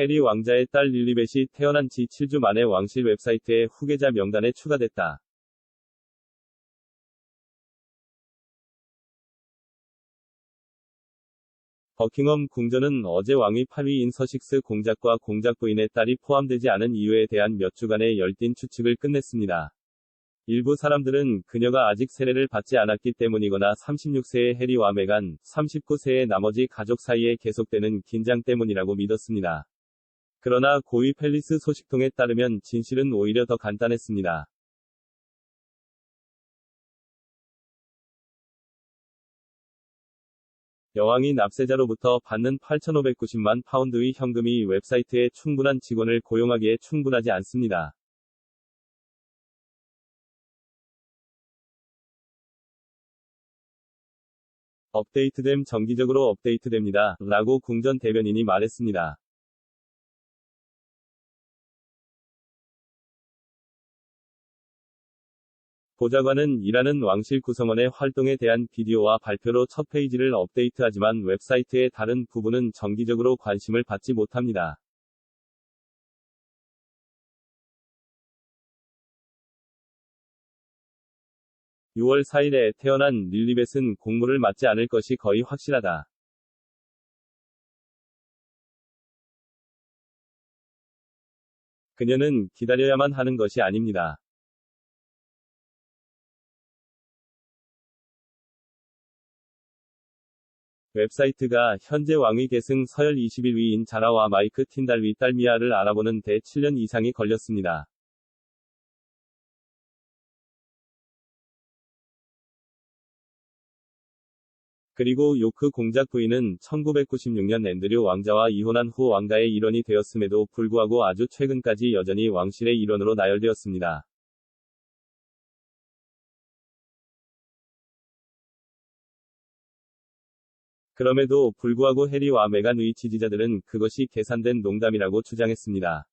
해리 왕자의 딸 릴리벳이 태어난 지 7주 만에 왕실 웹사이트에 후계자 명단에 추가됐다. 버킹엄 궁전은 어제 왕위 8위인 서식스 공작과 공작 부인의 딸이 포함되지 않은 이유에 대한 몇 주간의 열띤 추측을 끝냈습니다. 일부 사람들은 그녀가 아직 세례를 받지 않았기 때문이거나 36세의 해리와 메간, 39세의 나머지 가족 사이에 계속되는 긴장 때문이라고 믿었습니다. 그러나 고위 팰리스 소식통에 따르면 진실은 오히려 더 간단했습니다. 여왕이 납세자로부터 받는 8,590만 파운드의 현금이 웹사이트에 충분한 직원을 고용하기에 충분하지 않습니다. 업데이트됨 정기적으로 업데이트됩니다. 라고 궁전 대변인이 말했습니다. 보좌관은 이라는 왕실 구성원의 활동에 대한 비디오와 발표로 첫 페이지를 업데이트하지만 웹사이트의 다른 부분은 정기적으로 관심을 받지 못합니다. (6월 4일에) 태어난 릴리벳은 공물을 맞지 않을 것이 거의 확실하다. 그녀는 기다려야만 하는 것이 아닙니다. 웹사이트가 현재 왕위 계승 서열 21위인 자라와 마이크 틴달위 딸미아를 알아보는 데 7년 이상이 걸렸습니다. 그리고 요크 공작 부인은 1996년 앤드류 왕자와 이혼한 후 왕가의 일원이 되었음에도 불구하고 아주 최근까지 여전히 왕실의 일원으로 나열되었습니다. 그럼에도 불구하고 해리와 메간의 지지자들은 그것이 계산된 농담이라고 주장했습니다.